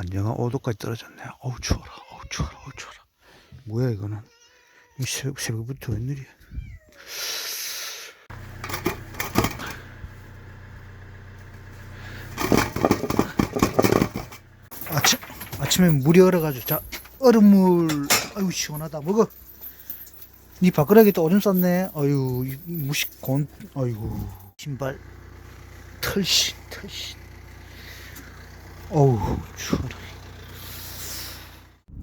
야, 영하 5도까지 떨어졌네. 어우, 추워라. 어우, 추워라. 어우, 추워라. 뭐야, 이거는. 이 새벽, 새벽부터 웬일이야. 아침, 아침에 물이 얼어가지고, 자, 얼음물, 아유, 시원하다. 먹어. 니 밥그릇에 또 오줌 쌌네. 아유, 무식, 곤, 아이고. 신발, 털신, 털신. 어우, 추워라.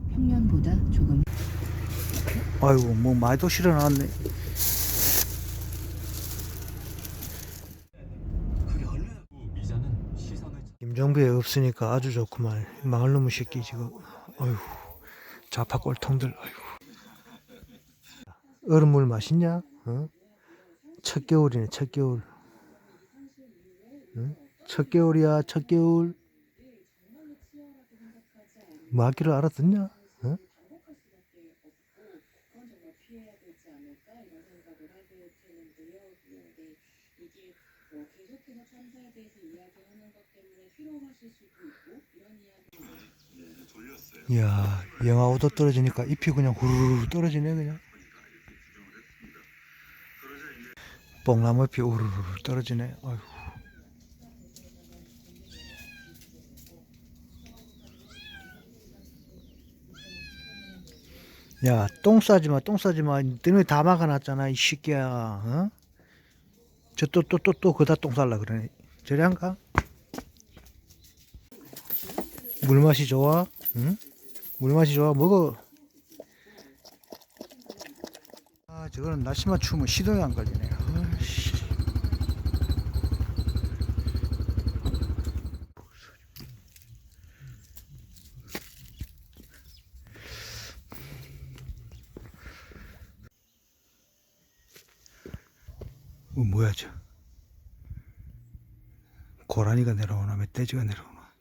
평년보다 조금 아이고, 뭐, 많이도 실어놨네. 김정부에 없으니까 아주 좋구만. 망할 놈의 새끼 지금. 아이고, 자파 꼴통들. 아이고. 얼음물 맛있냐? 어? 첫 겨울이네, 첫 겨울. 응? 첫 겨울이야, 첫 겨울. 뭐 하기를 알아듣냐? 어? 이야, 영하 5도 떨어지니까 잎이 그냥 후루루 떨어지네, 그냥. 뽕나무 잎이 우르르 떨어지네. 아이고. 야, 똥 싸지 마, 똥 싸지 마. 너네 다 막아놨잖아, 이 새끼야. 어? 저 또, 또, 또, 또, 그다 똥 살라 그러네. 저리 안 가? 물 맛이 좋아? 응? 물 맛이 좋아? 먹어. 아, 저거는 날씨만 추우면 시동이 안 걸리네. 아 어, 뭐야, 저. 고라니가 내려오나, 멧돼지가 내려오나.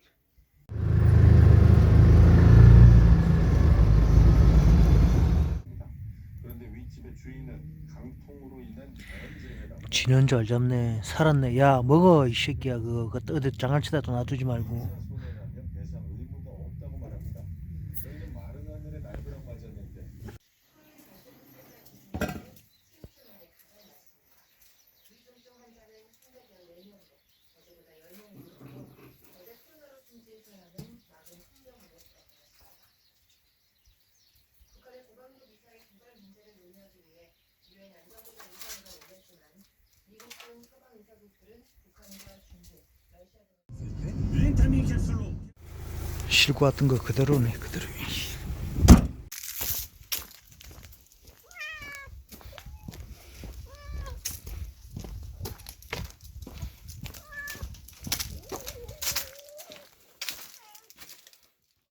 그런데 윗집의 주인은 강풍으로 인한 자연재해가 지는 잘 잡네. 살았네. 야, 먹어, 이 새끼야. 그거, 그거 어디 장난치다도 놔두지 말고. 손해라면 배상 의무가 없다고 말합니다. 저희는 마른 하늘의 날벼락 맞았는데 실고 왔던 거 그대로네, 그대로.